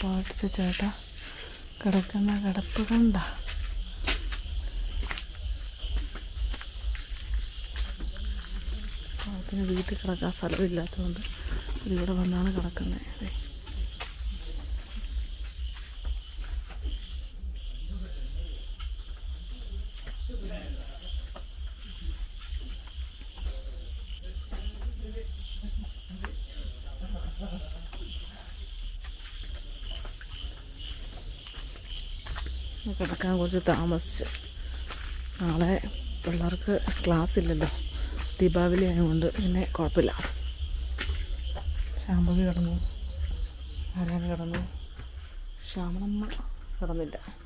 പാടിച്ച ചേട്ടാ. കിടക്കുന്ന കിടപ്പ് കണ്ട. പിന്നെ വീട്ടിൽ കിടക്കാൻ സ്ഥലമില്ലാത്തതുകൊണ്ട് ഇവിടെ വന്നാണ് കിടക്കുന്നത്. കിടക്കാൻ കുറച്ച് താമസിച്ച്. നാളെ പിള്ളേർക്ക് ക്ലാസ് ഇല്ലല്ലോ. ദീപാവലി ആയതുകൊണ്ട് പിന്നെ കുഴപ്പമില്ല. ശാമ്പവി കിടന്നു. ആരാണ് കിടന്നു ശ്യാമളമ്മ കിടന്നില്ല.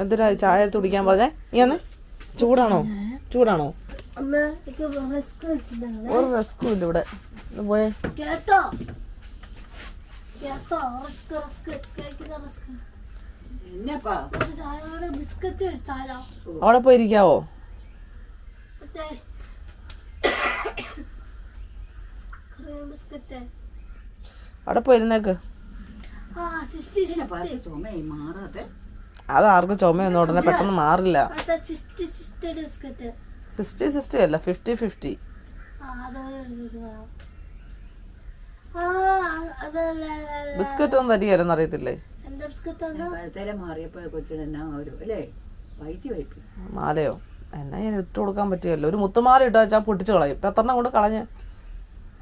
എന്തിനാ ചായ എടുത്ത് കുടിക്കാൻ പറഞ്ഞേ? നീ അന്ന് ചൂടാണോ? ചൂടാണോ? ഒരു റെസ്കും ഇല്ല ഇവിടെ. പോയേ. കേട്ടോ? കേട്ടോ? Risk risk. കഴിക്കുന്ന റിസ്ക്. എന്നപ്പാ? ഒരു ചായയോടെ ബിസ്ക്കറ്റ് എടുത്താലോ അവിടെ പോയിരിക്കാവോ? അവിടെ പോയിരുന്നേക്ക്. ആ മാറാതെ. അത് ആർക്കും ചുമയൊന്നും ഉടനെ പെട്ടെന്ന് മാറില്ല. സിക്സ്റ്റി സിക്സ്റ്റി അല്ല ഫിഫ്റ്റി ഫിഫ്റ്റി. ആ അതുപോലെ എടുത്തിട്ട് ആ അതല്ല ബിസ്ക്കറ്റ് ഒന്നും തരികയല്ലെന്ന് അറിയത്തില്ലേ? മാലയോ? എന്നാ ഞാൻ ഇട്ട് കൊടുക്കാൻ പറ്റിയല്ലോ ഒരു മുത്തുമാല ഇട്ട് വെച്ചാൽ പൊട്ടിച്ച് കളയും. ഇപ്പൊ എത്രണ്ണം കൊണ്ട് കളഞ്ഞ്?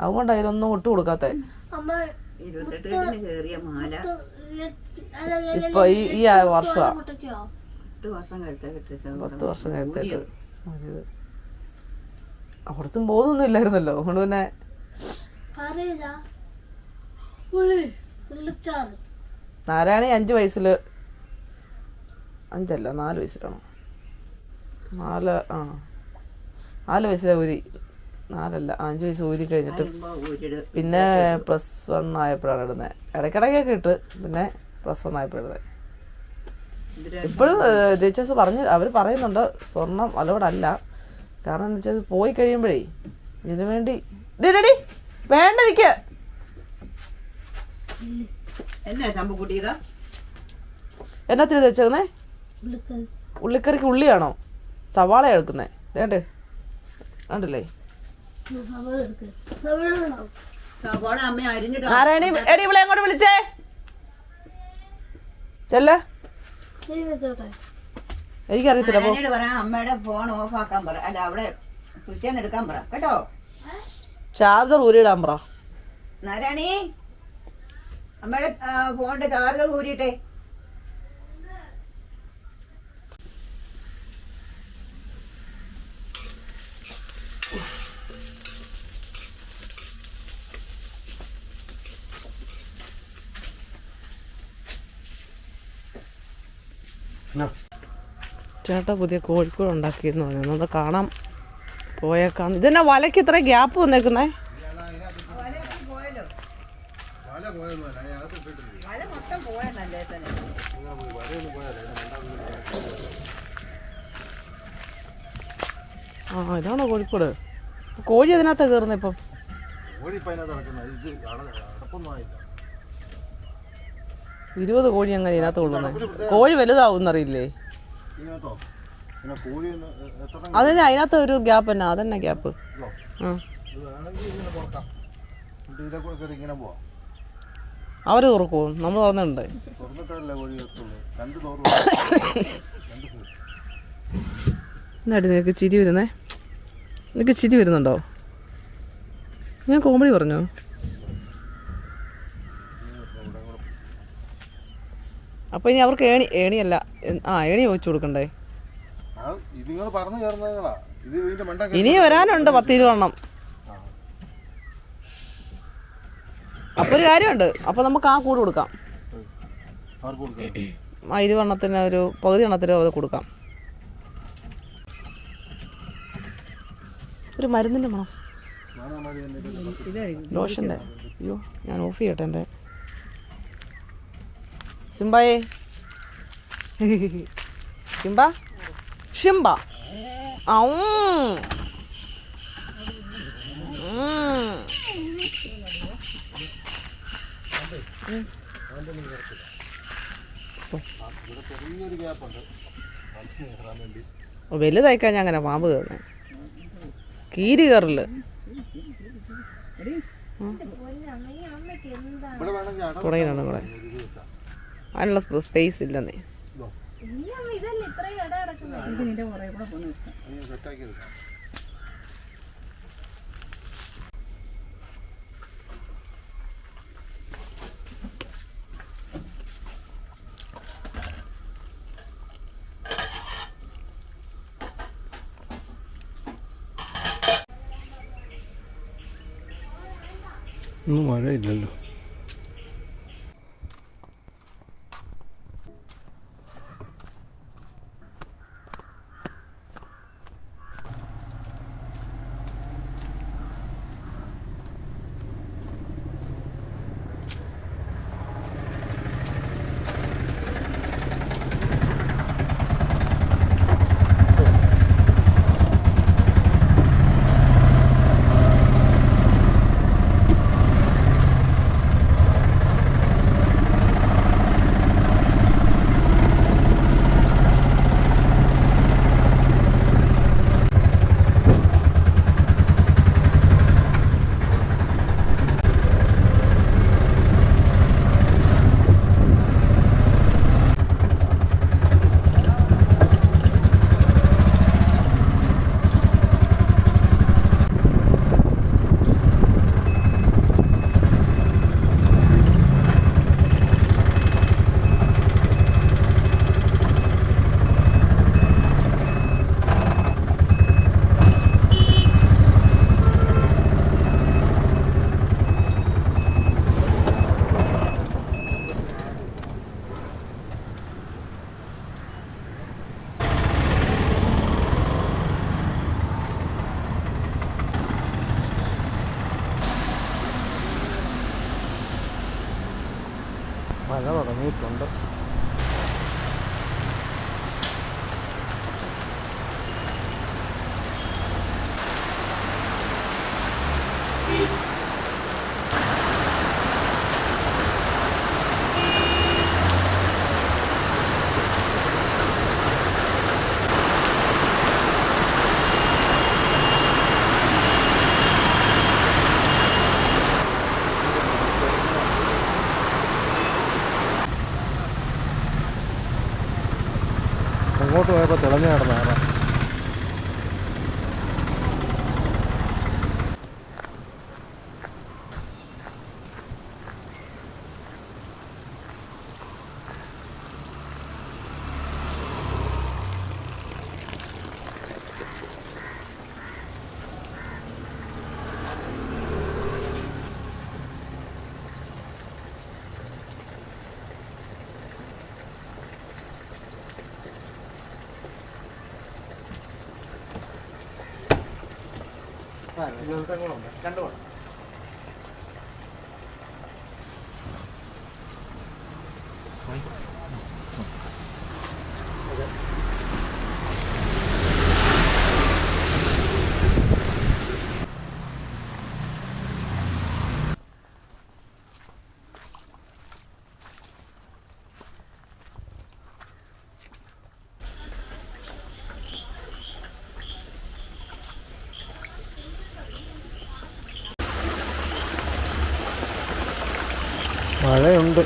അതുകൊണ്ട് അതിലൊന്നും ഇട്ട് കൊടുക്കാത്ത. ഇപ്പൊ ഈ ഈ പത്ത് വർഷം പത്ത് വർഷം കഴിഞ്ഞിട്ട് അവിടത്തും പോകുന്നൊന്നും ഇല്ലായിരുന്നല്ലോ അതുകൊണ്ട് പിന്നെ നാരായണ അഞ്ചു വയസ്സിൽ നാരായണി അഞ്ച് വയസ്സിൽ അഞ്ചല്ല നാല് വയസ്സിലാണോ. നാല് ആ. നാല് വയസ്സിലെ ഊരി. നാലല്ല അഞ്ച് വയസ്സ് ഊരി കഴിഞ്ഞിട്ട് പിന്നെ പ്ലസ് വൺ ആയപ്പോഴാണ് ഇടുന്നത് ഇടയ്ക്കിടയ്ക്കൊക്കെ ഇട്ട്. പിന്നെ പ്ലസ് വൺ ആയപ്പോഴിടുന്നത് ഇപ്പോഴും ടീച്ചേഴ്സ് പറഞ്ഞു അവർ പറയുന്നുണ്ട് സ്വർണം അലോഡല്ല കാരണം എന്ന് വെച്ചാൽ പോയി കഴിയുമ്പോഴേ ഇതിനു വേണ്ടി ഡി, വേണ്ട നിക്ക്. എന്നാ എന്നാത്തിന് തെച്ചേക്കുന്നേ? ഉള്ളിക്കറിക്ക് ഉള്ളിയാണോ? സവാള എടുക്കുന്നേ. വേണ്ടേ വേണ്ടല്ലേ നാരായണി എടി ഇവിടെ എങ്ങോട്ട് വിളിച്ചേ? ചെല്ല. എനിക്കറിയത്തില്ല അമ്മയുടെ ഫോൺ ഓഫ് ആക്കാൻ പറ. അല്ല അവിടെ സ്വിച്ച് എടുക്കാൻ പറ കേട്ടോ? ചാർജർ ഊരിയിടാൻ പറ. നാരായണി അമ്മയുടെ ഫോണിന്റെ ചാർജർ ഊരിട്ടെ ചേട്ടാ പുതിയ കോഴിക്കോട് ഉണ്ടാക്കിയെന്ന് പറഞ്ഞു. ഒന്ന് കാണാം. പോയേക്കാം. ഇതെന്നാ വലയ്ക്ക് ഇത്ര ഗ്യാപ്പ് വന്നേക്കുന്നേ? ആ ഇതാണോ കോഴിക്കോട്? കോഴി അതിനകത്താ കയറുന്നത് ഇപ്പം? കോഴി ഇപ്പം അതിനകത്ത് നടക്കുന്നത്. ഇത് അട- അടപ്പൊന്നും ആയില്ല. ഇരുപത് കോഴി അങ്ങനെ ഇതിനകത്ത് കൊള്ളുന്നത്. കോഴി വലുതാവുന്നറിയില്ലേ? അതന്നെ അതിനകത്ത് ഒരു ഗ്യാപ്പ് തന്നെ അതന്നെ ഗ്യാപ്പ്. അവർ തുറക്കാം തുറക്കുമോ നമ്മൾ തുറന്നിട്ടുണ്ട് എന്നാടി നിനക്ക് ചിരി വരുന്നേ? നിനക്ക് ചിരി വരുന്നുണ്ടോ? ഞാൻ കോമഡി പറഞ്ഞോ? അപ്പോൾ ഇനി അവർക്ക് ഏണി ഏണിയല്ല ആ ഏണി ചോദിച്ചു കൊടുക്കണ്ടേ? ഇനി വരാനുണ്ട് പത്ത് അപ്പൊ ഒരു കാര്യമുണ്ട്. അപ്പൊ നമുക്ക് ആ കൂട് കൊടുക്കാം. ആ ഒരു പകുതി എണ്ണത്തിന് അത് കൊടുക്കാം. ഒരു മരുന്നിന്റെ മണം. ലോഷന്റെ അയ്യോ ഞാൻ ഓഫ് ചെയ്യട്ടെ എന്റെ സിംബായേ ഷിംബ ഷിംബ ഔ ഉം. mm. Mm. ഓ, വലുതായി കഴിഞ്ഞാൽ അങ്ങനെ പാമ്പ് കയറുന്നത് കീരി കയറില്ല തുടങ്ങിയിട്ടുണ്ട് കൂടെ അതിനുള്ള സ്പേസ് ഇല്ലെന്നേ. ഒന്നും മഴയില്ലല്ലോ. മഴ തുടങ്ങിയിട്ടുണ്ട് രണ്ടു വേണം Okay. മഴയുണ്ട്.